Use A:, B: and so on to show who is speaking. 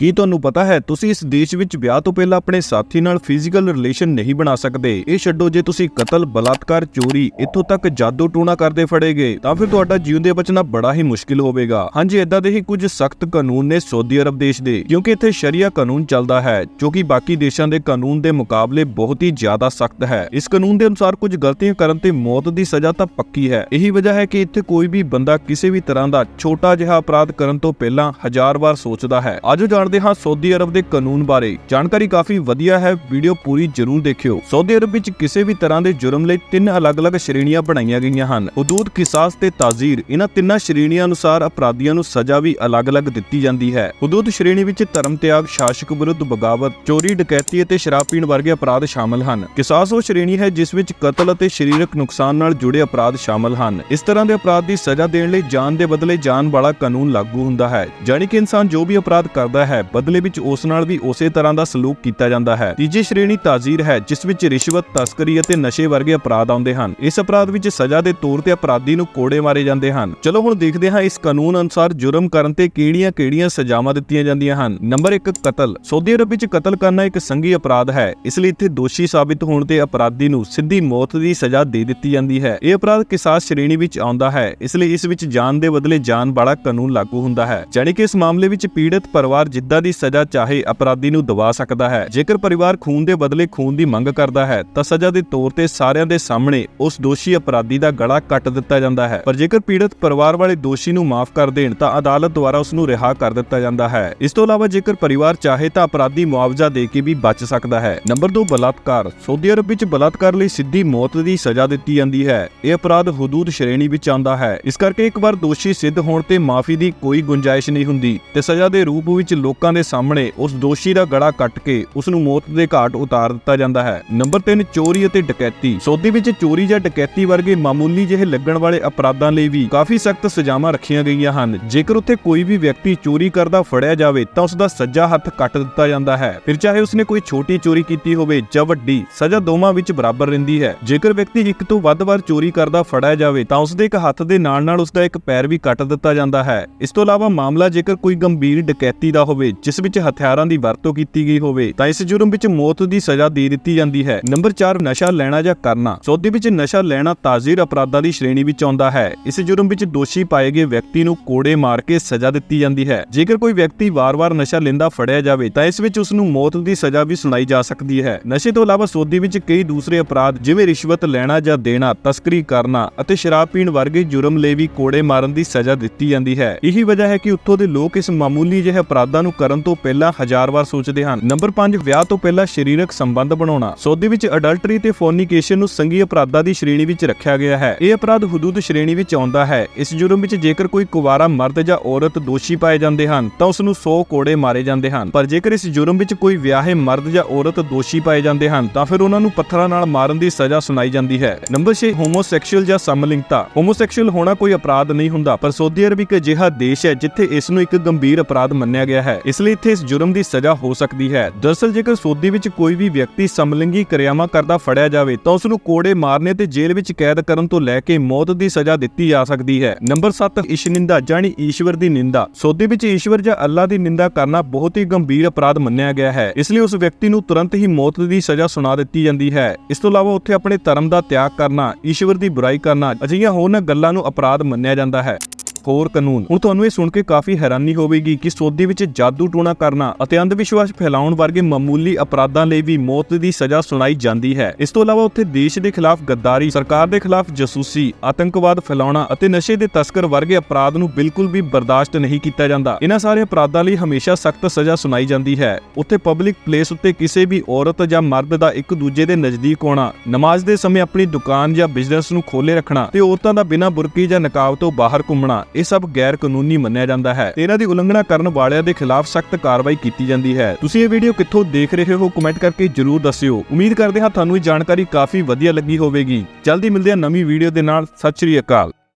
A: ਕੀ ਤੁਹਾਨੂੰ ਪਤਾ ਹੈ, ਤੁਸੀਂ ਇਸ ਦੇਸ਼ ਵਿੱਚ ਵਿਆਹ ਤੋਂ ਪਹਿਲਾਂ ਆਪਣੇ ਸਾਥੀ ਨਾਲ ਫਿਜ਼ੀਕਲ ਰਿਲੇਸ਼ਨ ਨਹੀਂ ਬਣਾ ਸਕਦੇ? ਇਹ ਛੱਡੋ, ਜੇ ਤੁਸੀਂ ਕਤਲ, ਬਲਾਤਕਾਰ, ਚੋਰੀ ਇੱਥੋਂ ਤੱਕ ਜਾਦੂ ਟੂਣਾ ਕਰਦੇ ਫੜੇ ਗਏ ਤਾਂ ਫਿਰ ਤੁਹਾਡਾ ਜਿਉਂਦੇ ਬਚਣਾ ਬੜਾ ਹੀ ਮੁਸ਼ਕਿਲ ਹੋਵੇਗਾ। ਹਾਂਜੀ ਇਦਾਂ ਦੇ ਹੀ ਕੁਝ ਸਖਤ ਕਾਨੂੰਨ ਨੇ ਸਾਊਦੀ ਅਰਬ ਦੇਸ਼ ਦੇ, ਕਿਉਂਕਿ ਇੱਥੇ ਸ਼ਰੀਆ ਕਾਨੂੰਨ ਚੱਲਦਾ ਹੈ, ਜੋ ਕਿ ਬਾਕੀ ਦੇਸ਼ਾਂ ਦੇ ਕਾਨੂੰਨ ਦੇ ਮੁਕਾਬਲੇ ਬਹੁਤ ਹੀ ਜ਼ਿਆਦਾ ਸਖਤ ਹੈ। ਇਸ ਕਾਨੂੰਨ ਦੇ ਅਨੁਸਾਰ ਕੁਝ ਗਲਤੀਆਂ ਕਰਨ ਤੇ ਮੌਤ ਦੀ ਸਜ਼ਾ ਤਾਂ ਪੱਕੀ ਹੈ। ਇਹੀ ਵਜ੍ਹਾ ਹੈ ਕਿ ਇੱਥੇ ਕੋਈ ਵੀ ਬੰਦਾ ਕਿਸੇ ਵੀ ਤਰ੍ਹਾਂ ਦਾ ਛੋਟਾ ਜਿਹਾ ਅਪਰਾਧ ਕਰਨ ਤੋਂ ਪਹਿਲਾਂ ਹਜ਼ਾਰ ਵਾਰ ਸੋਚਦਾ ਹੈ। ਆਜੋ ਜਾਣਦੇ ਹਾਂ ਸਾਊਦੀ ਅਰਬ ਦੇ ਕਾਨੂੰਨ ਬਾਰੇ। ਜਾਣਕਾਰੀ ਕਾਫੀ ਵਧੀਆ ਹੈ, ਵੀਡੀਓ ਪੂਰੀ ਜ਼ਰੂਰ ਦੇਖਿਓ। ਸਾਊਦੀ ਅਰਬ ਵਿੱਚ ਕਿਸੇ ਵੀ ਤਰ੍ਹਾਂ ਦੇ ਜੁਰਮ ਲਈ ਤਿੰਨ ਅਲੱਗ-ਅਲੱਗ ਸ਼੍ਰੇਣੀਆਂ ਬਣਾਈਆਂ ਗਈਆਂ ਹਨ। ਹਦੂਦ, ਕਿਸਾਸ ਤੇ ਤਾਜ਼ੀਰ। ਇਹਨਾਂ ਤਿੰਨਾਂ ਸ਼੍ਰੇਣੀਆਂ ਅਨੁਸਾਰ ਅਪਰਾਧੀਆਂ ਨੂੰ ਸਜ਼ਾ ਵੀ ਅਲੱਗ-ਅਲੱਗ ਦਿੱਤੀ ਜਾਂਦੀ ਹੈ। ਹਦੂਦ ਸ਼੍ਰੇਣੀ ਵਿੱਚ ਧਰਮ ਤਿਆਗ ਸ਼ਾਸਕ ਵਿਰੁੱਧ ਬਗਾਵਤ, ਚੋਰੀ, ਡਕੈਤੀ ਅਤੇ ਸ਼ਰਾਬ ਪੀਣ ਵਰਗੇ ਅਪਰਾਧ ਸ਼ਾਮਲ ਹਨ। ਕਿਸਾਸ ਉਹ ਸ਼੍ਰੇਣੀ ਹੈ ਜਿਸ ਵਿੱਚ ਕਤਲ ਅਤੇ ਸਰੀਰਕ ਨੁਕਸਾਨ ਨਾਲ ਜੁੜੇ ਅਪਰਾਧ ਸ਼ਾਮਲ ਹਨ। ਇਸ ਤਰ੍ਹਾਂ ਦੇ ਅਪਰਾਧ ਦੀ ਸਜ਼ਾ ਦੇਣ ਲਈ ਜਾਨ ਦੇ ਬਦਲੇ ਜਾਨ ਵਾਲਾ ਕਾਨੂੰਨ ਲਾਗੂ ਹੁੰਦਾ ਹੈ। ਜਾਣੀ ਕਿ ਇਨਸਾਨ ਜੋ ਵੀ ਅਪਰਾਧ ਕਰਦਾ ਹੈ ਬਦਲੇ ਵਿੱਚ ਉਸ ਨਾਲ ਵੀ ਉਸੇ ਤਰ੍ਹਾਂ ਦਾ ਸਲੂਕ ਕੀਤਾ ਜਾਂਦਾ ਹੈ। ਤੀਜੀ ਸ਼੍ਰੇਣੀ ਤਾਜ਼ੀਰ ਹੈ, ਜਿਸ ਵਿੱਚ ਰਿਸ਼ਵਤ, ਤਸਕਰੀ ਅਤੇ ਨਸ਼ੇ ਵਰਗੇ ਅਪਰਾਧ ਆਉਂਦੇ ਹਨ। ਇਸ ਅਪਰਾਧ ਵਿੱਚ ਸਜ਼ਾ ਦੇ ਤੌਰ ਤੇ ਅਪਰਾਧੀ ਨੂੰ ਕੋੜੇ ਮਾਰੇ ਜਾਂਦੇ ਹਨ। ਚਲੋ ਹੁਣ ਦੇਖਦੇ ਹਾਂ ਇਸ ਕਾਨੂੰਨ ਅਨੁਸਾਰ ਜੁਰਮ ਕਰਨ ਤੇ ਕਿਹੜੀਆਂ-ਕਿਹੜੀਆਂ ਸਜ਼ਾਵਾਂ ਦਿੱਤੀਆਂ ਜਾਂਦੀਆਂ ਹਨ। ਨੰਬਰ 1 ਕਤਲ। ਸਾਊਦੀ ਅਰਬ ਵਿੱਚ ਕਤਲ ਕਰਨਾ ਇੱਕ ਸੰਘੀ ਅਪਰਾਧ ਹੈ। ਇਸ ਲਈ ਇੱਥੇ ਦੋਸ਼ੀ ਸਾਬਿਤ ਹੋਣ ਤੇ ਅਪਰਾਧੀ ਨੂੰ ਸਿੱਧੀ ਮੌਤ ਦੀ ਸਜ਼ਾ ਦੇ ਦਿੱਤੀ ਜਾਂਦੀ ਹੈ। ਇਹ ਅਪਰਾਧ ਕਿਸਾਸ ਸ਼੍ਰੇਣੀ ਵਿੱਚ ਆਉਂਦਾ ਹੈ। ਇਸ ਲਈ ਇਸ ਵਿੱਚ ਜਾਨ ਦੇ ਬਦਲੇ ਜਾਨ ਵਾਲਾ ਕਾਨੂੰਨ ਲਾਗੂ ਹੁੰਦਾ ਹੈ। ਜਾਣੀ ਕਿ ਇਸ ਮਾਮਲੇ ਵਿੱਚ ਪੀੜਤ ਪਰਿਵਾਰ ਜਿੱਦਾਂ ਦੀ ਸਜ਼ਾ ਚਾਹੇ ਅਪਰਾਧੀ ਨੂੰ ਦਵਾ ਸਕਦਾ ਹੈ। ਜੇਕਰ ਪਰਿਵਾਰ ਖੂਨ ਦੇ ਬਦਲੇ ਖੂਨ ਦੀ ਮੰਗ ਕਰਦਾ ਹੈ, ਤਾਂ ਸਜ਼ਾ ਦੇ ਤੌਰ ਤੇ ਸਾਰਿਆਂ ਦੇ ਸਾਹਮਣੇ ਉਸ ਦੋਸ਼ੀ ਅਪਰਾਧੀ ਦਾ ਗਲਾ ਕੱਟ ਦਿੱਤਾ ਜਾਂਦਾ ਹੈ। ਪਰ ਜੇਕਰ ਪੀੜਤ ਪਰਿਵਾਰ ਵਾਲੇ ਦੋਸ਼ੀ ਨੂੰ ਮਾਫ ਕਰ ਦੇਣ, ਤਾਂ ਅਦਾਲਤ ਦੁਆਰਾ ਉਸ ਨੂੰ ਰਿਹਾ ਕਰ ਦਿੱਤਾ ਜਾਂਦਾ ਹੈ। ਇਸ ਤੋਂ ਇਲਾਵਾ ਜੇਕਰ ਪਰਿਵਾਰ ਚਾਹੇ ਤਾਂ ਅਪਰਾਧੀ ਮੁਆਵਜ਼ਾ ਦੇ ਕੇ ਵੀ ਬਚ ਸਕਦਾ ਹੈ। ਨੰਬਰ 2 ਬਲਾਤਕਾਰ। ਸਾਊਦੀ ਅਰਬ ਵਿੱਚ ਬਲਾਤਕਾਰ ਲਈ ਸਿੱਧੀ ਮੌਤ ਦੀ ਸਜ਼ਾ ਦਿੱਤੀ ਜਾਂਦੀ ਹੈ। ਇਹ ਅਪਰਾਧ ਹਦੂਦ ਸ਼੍ਰੇਣੀ ਵਿੱਚ ਆਉਂਦਾ ਹੈ। ਇਸ ਕਰਕੇ ਇੱਕ ਵਾਰ ਦੋਸ਼ੀ ਸਿੱਧ ਹੋਣ ਤੇ ਮਾਫੀ ਦੀ ਕੋਈ ਗੁੰਜਾਇਸ਼ ਨਹੀਂ ਹੁੰਦੀ ਤੇ ਸਜ਼ਾ ਦੇ ਰੂਪ ਵਿੱਚ ਲੋਕ ਲੋਕਾਂ ਦੇ ਸਾਹਮਣੇ ਉਸ ਦੋਸ਼ੀ ਦਾ ਗਲਾ ਕੱਟ ਕੇ ਉਸ ਨੂੰ ਮੌਤ ਦੇ ਘਾਟ ਉਤਾਰ ਦਿੱਤਾ ਜਾਂਦਾ ਹੈ। ਨੰਬਰ 3 ਚੋਰੀ ਅਤੇ ਡਕੈਤੀ। ਸਾਊਦੀ ਵਿੱਚ ਚੋਰੀ ਜਾਂ ਡਕੈਤੀ ਵਰਗੇ ਮਾਮੂਲੀ ਜਿਹੇ ਲੱਗਣ ਵਾਲੇ ਅਪਰਾਧਾਂ ਲਈ ਵੀ ਕਾਫੀ ਸਖਤ ਸਜ਼ਾਵਾਂ ਰੱਖੀਆਂ ਗਈਆਂ ਹਨ। ਜੇਕਰ ਉੱਥੇ ਕੋਈ ਵੀ ਵਿਅਕਤੀ ਚੋਰੀ ਕਰਦਾ ਫੜਿਆ ਜਾਵੇ, ਤਾਂ ਉਸ ਦਾ ਸੱਜਾ ਹੱਥ ਕੱਟ ਦਿੱਤਾ ਜਾਂਦਾ ਹੈ। ਫਿਰ ਚਾਹੇ ਉਸਨੇ ਕੋਈ ਛੋਟੀ ਚੋਰੀ ਕੀਤੀ ਹੋਵੇ ਜਾਂ ਵੱਡੀ, ਸਜ਼ਾ ਦੋਵਾਂ ਵਿੱਚ ਬਰਾਬਰ ਰਹਿੰਦੀ ਹੈ। ਜੇਕਰ ਵਿਅਕਤੀ ਇੱਕ ਤੋਂ ਵੱਧ ਵਾਰ ਚੋਰੀ ਕਰਦਾ ਫੜਿਆ ਜਾਵੇ, ਤਾਂ ਉਸ ਦੇ ਇੱਕ ਹੱਥ ਦੇ ਨਾਲ ਨਾਲ ਉਸ ਦਾ ਇੱਕ ਪੈਰ ਵੀ ਕੱਟ ਦਿੱਤਾ ਜਾਂਦਾ ਹੈ। ਇਸ ਤੋਂ ਇਲਾਵਾ ਮਾਮਲਾ ਜੇਕਰ ਕੋਈ ਗੰਭੀਰ ਡਕੈਤੀ ਦਾ ਹੋਵੇ ਜਿਸ ਵਿੱਚ ਹਥਿਆਰਾਂ ਦੀ ਵਰਤੋਂ ਕੀਤੀ ਗਈ ਹੋਵੇ, ਤਾਂ ਇਸ ਜੁਰਮ ਵਿੱਚ ਮੌਤ ਦੀ ਸਜ਼ਾ ਦੇ ਦਿੱਤੀ ਜਾਂਦੀ ਹੈ। ਨੰਬਰ 4 ਨਸ਼ਾ ਲੈਣਾ ਜਾਂ ਕਰਨਾ। ਸਾਊਦੀ ਵਿੱਚ ਨਸ਼ਾ ਲੈਣਾ ਤਾਜ਼ੀਰ ਅਪਰਾਧਾਂ ਦੀ ਸ਼੍ਰੇਣੀ ਵਿੱਚ ਆਉਂਦਾ ਹੈ। ਇਸ ਜੁਰਮ ਵਿੱਚ ਦੋਸ਼ੀ ਪਾਏ ਗਏ ਵਿਅਕਤੀ ਨੂੰ ਕੋੜੇ ਮਾਰ ਕੇ ਸਜ਼ਾ ਦਿੱਤੀ ਜਾਂਦੀ ਹੈ। ਜੇਕਰ ਕੋਈ ਵਿਅਕਤੀ ਵਾਰ-ਵਾਰ ਨਸ਼ਾ ਲੈਂਦਾ ਫੜਿਆ ਜਾਵੇ, ਤਾਂ ਇਸ ਵਿੱਚ ਉਸ ਨੂੰ ਮੌਤ ਦੀ ਸਜ਼ਾ ਵੀ ਸੁਣਾਈ ਜਾ ਸਕਦੀ ਹੈ। ਨਸ਼ੇ ਤੋਂ ਇਲਾਵਾ ਸਾਊਦੀ ਵਿੱਚ ਕਈ ਦੂਸਰੇ ਅਪਰਾਧ, ਜਿਵੇਂ ਰਿਸ਼ਵਤ ਲੈਣਾ ਜਾਂ ਦੇਣਾ, ਤਸਕਰੀ ਕਰਨਾ ਅਤੇ ਸ਼ਰਾਬ ਪੀਣ ਵਰਗੇ ਜੁਰਮ ਲਈ ਵੀ ਕੋੜੇ ਮਾਰਨ ਦੀ ਸਜ਼ਾ ਦਿੱਤੀ ਜਾਂਦੀ ਹੈ। ਇਹੀ ਵਜ੍ਹਾ ਹੈ ਕਿ ਉੱਥੋਂ ਦੇ ਲੋਕ ਇਸ ਮਾਮੂਲੀ ਜਿਹੇ ਅਪਰਾਧਾਂ ਨੂੰ ਕਰਨ ਤੋਂ ਪਹਿਲਾਂ ਹਜ਼ਾਰ ਵਾਰ ਸੋਚਦੇ ਹਨ। ਨੰਬਰ 5 ਵਿਆਹ ਤੋਂ ਪਹਿਲਾਂ ਸਰੀਰਕ ਸੰਬੰਧ ਬਣਾਉਣਾ। ਸਾਊਦੀ ਵਿੱਚ ਅਡਲਟਰੀ ਤੇ ਫੋਰਨੀਕੇਸ਼ਨ ਨੂੰ ਸੰਗੀ ਅਪਰਾਧਾਂ ਦੀ ਸ਼੍ਰੇਣੀ ਵਿੱਚ ਰੱਖਿਆ ਗਿਆ ਹੈ। ਇਹ ਅਪਰਾਧ ਹਦੂਦ ਸ਼੍ਰੇਣੀ ਵਿੱਚ ਆਉਂਦਾ ਹੈ। ਇਸ ਜੁਰਮ ਵਿੱਚ ਜੇਕਰ ਕੋਈ ਕੁਵਾਰਾ ਮਰਦ ਜਾਂ ਔਰਤ ਦੋਸ਼ੀ ਪਾਏ ਜਾਂਦੇ ਹਨ, ਤਾਂ ਉਸ ਨੂੰ 100 ਕੋੜੇ ਮਾਰੇ ਜਾਂਦੇ ਹਨ। ਪਰ ਜੇਕਰ ਇਸ ਜੁਰਮ ਵਿੱਚ ਕੋਈ ਵਿਆਹੇ ਮਰਦ ਜਾਂ ਔਰਤ ਦੋਸ਼ੀ ਪਾਏ ਜਾਂਦੇ ਹਨ, ਤਾਂ ਫਿਰ ਉਹਨਾਂ ਨੂੰ ਪੱਥਰਾਂ ਨਾਲ ਮਾਰਨ ਦੀ ਸਜ਼ਾ ਸੁਣਾਈ ਜਾਂਦੀ ਹੈ। ਨੰਬਰ 6 ਹੋਮੋਸੈਕਸ਼ੂਅਲ ਜਾਂ ਸਮਲਿੰਗਤਾ। ਹੋਮੋਸੈਕਸ਼ੂਅਲ ਹੋਣਾ ਕੋਈ ਅਪਰਾਧ ਨਹੀਂ ਹੁੰਦਾ, ਪਰ ਸਾਊਦੀ ਅਰਬ ਇੱਕ ਅਜਿਹਾ ਦੇਸ਼ ਹੈ, ਜਿੱਥੇ ਇਸ ਨੂੰ ਇੱਕ ਗੰਭੀਰ ਅਪਰਾਧ ਮੰਨਿਆ ਗਿਆ ਹੈ। ਇਸ ਲਈ ਇੱਥੇ ਇਸ ਜੁਰਮ ਦੀ ਸਜ਼ਾ ਹੋ ਸਕਦੀ ਹੈ। ਦਰਅਸਲ ਜੇਕਰ ਸਾਊਦੀ ਵਿੱਚ ਕੋਈ ਵੀ ਵਿਅਕਤੀ ਸਮਲਿੰਗੀ ਕਿਰਿਆਵਾਂ ਕਰਦਾ ਫੜਿਆ ਜਾਵੇ, ਤਾਂ ਉਸ ਨੂੰ ਕੋੜੇ ਮਾਰਨੇ ਤੇ ਜੇਲ੍ਹ ਵਿੱਚ ਕੈਦ ਕਰਨ ਤੋਂ ਲੈ ਕੇ ਮੌਤ ਦੀ ਸਜ਼ਾ ਦਿੱਤੀ ਜਾ ਸਕਦੀ ਹੈ। ਨੰਬਰ 7 ਇਸ਼ਨਿੰਦਾ ਜਾਨੀ ਈਸ਼ਵਰ ਦੀ ਨਿੰਦਾ। ਸੋਦੀ ਵਿੱਚ ਈਸ਼ਵਰ ਜਾਂ ਅੱਲਾ ਦੀ ਨਿੰਦਾ ਕਰਨਾ ਬਹੁਤ ਹੀ ਗੰਭੀਰ ਅਪਰਾਧ ਮੰਨਿਆ ਗਿਆ ਹੈ। ਇਸ ਲਈ ਉਸ ਵਿਅਕਤੀ ਨੂੰ ਤੁਰੰਤ ਹੀ ਮੌਤ ਦੀ ਸਜ਼ਾ ਸੁਣਾ ਦਿੱਤੀ ਜਾਂਦੀ ਹੈ। ਇਸ ਤੋਂ ਇਲਾਵਾ ਉੱਥੇ ਆਪਣੇ ਧਰਮ ਦਾ ਤਿਆਗ ਕਰਨਾ, ਈਸ਼ਵਰ ਦੀ ਬੁਰਾਈ ਕਰਨਾ, ਅਜਿਹੀਆਂ ਹੋਰਨਾਂ ਗੱਲਾਂ ਨੂੰ ਅਪਰਾਧ ਮੰਨਿਆ ਜਾਂਦਾ ਹੈ। ਹੋਰ ਕਾਨੂੰਨ। ਹੁਣ ਤੁਹਾਨੂੰ ਇਹ ਸੁਣ ਕੇ ਕਾਫੀ ਹੈਰਾਨੀ ਹੋਵੇਗੀ ਕਿ ਸਾਊਦੀ ਵਿੱਚ ਜਾਦੂ ਟੂਣਾ ਕਰਨਾ ਅਤੇ ਅੰਧ ਵਿਸ਼ਵਾਸ ਫੈਲਾਉਣ ਵਰਗੇ ਮਾਮੂਲੀ ਅਪਰਾਧਾਂ ਲਈ ਵੀ ਮੌਤ ਦੀ ਸਜ਼ਾ ਸੁਣਾਈ ਜਾਂਦੀ ਹੈ। ਇਸ ਤੋਂ ਇਲਾਵਾ ਉੱਥੇ ਦੇਸ਼ ਦੇ ਖਿਲਾਫ ਗੱਦਾਰੀ, ਸਰਕਾਰ ਦੇ ਖਿਲਾਫ ਜਸੂਸੀ, ਆਤੰਕਵਾਦ ਫੈਲਾਉਣਾ ਅਤੇ ਨਸ਼ੇ ਦੇ ਤਸਕਰ ਵਰਗੇ ਅਪਰਾਧ ਨੂੰ ਬਿਲਕੁਲ ਵੀ ਬਰਦਾਸ਼ਤ ਨਹੀਂ ਕੀਤਾ ਜਾਂਦਾ। ਇਹਨਾਂ ਸਾਰੇ ਅਪਰਾਧਾਂ ਲਈ ਹਮੇਸ਼ਾ ਸਖਤ ਸਜ਼ਾ ਸੁਣਾਈ ਜਾਂਦੀ ਹੈ। ਉੱਥੇ ਪਬਲਿਕ ਪਲੇਸ ਉੱਤੇ ਕਿਸੇ ਵੀ ਔਰਤ ਜਾਂ ਮਰਦ ਦਾ ਇੱਕ ਦੂਜੇ ਦੇ ਨਜ਼ਦੀਕ ਆਉਣਾ, ਨਮਾਜ਼ ਦੇ ਸਮੇਂ ਆਪਣੀ ਦੁਕਾਨ ਜਾਂ ਬਿਜ਼ਨਸ ਨੂੰ ਖੋਲੇ ਰੱਖਣਾ ਤੇ ਔਰਤਾਂ ਦਾ ਬਿਨਾਂ ਬੁਰਕੀ ਜਾਂ ਨਕਾਬ ਤੋਂ ਬਾਹਰ ਘੁੰਮਣਾ ਇਹ ਸਭ ਗੈਰ ਕਾਨੂੰਨੀ ਮੰਨਿਆ ਜਾਂਦਾ ਹੈ ਤੇ ਇਹਨਾਂ ਦੀ ਉਲੰਘਣਾ ਕਰਨ ਵਾਲਿਆਂ ਦੇ ਖਿਲਾਫ ਸਖਤ ਕਾਰਵਾਈ ਕੀਤੀ ਜਾਂਦੀ ਹੈ। ਤੁਸੀਂ ਇਹ ਵੀਡੀਓ ਕਿੱਥੋਂ ਦੇਖ ਰਹੇ ਹੋ ਕਮੈਂਟ ਕਰਕੇ ਜਰੂਰ ਦੱਸਿਓ। ਉਮੀਦ ਕਰਦੇ ਹਾਂ ਤੁਹਾਨੂੰ ਇਹ ਜਾਣਕਾਰੀ ਕਾਫੀ ਵਧੀਆ ਲੱਗੀ ਹੋਵੇਗੀ। ਜਲਦੀ ਮਿਲਦੇ ਹਾਂ ਨਵੀਂ ਵੀਡੀਓ ਦੇ ਨਾਲ। ਸਤਿ ਸ਼੍ਰੀ ਅਕਾਲ।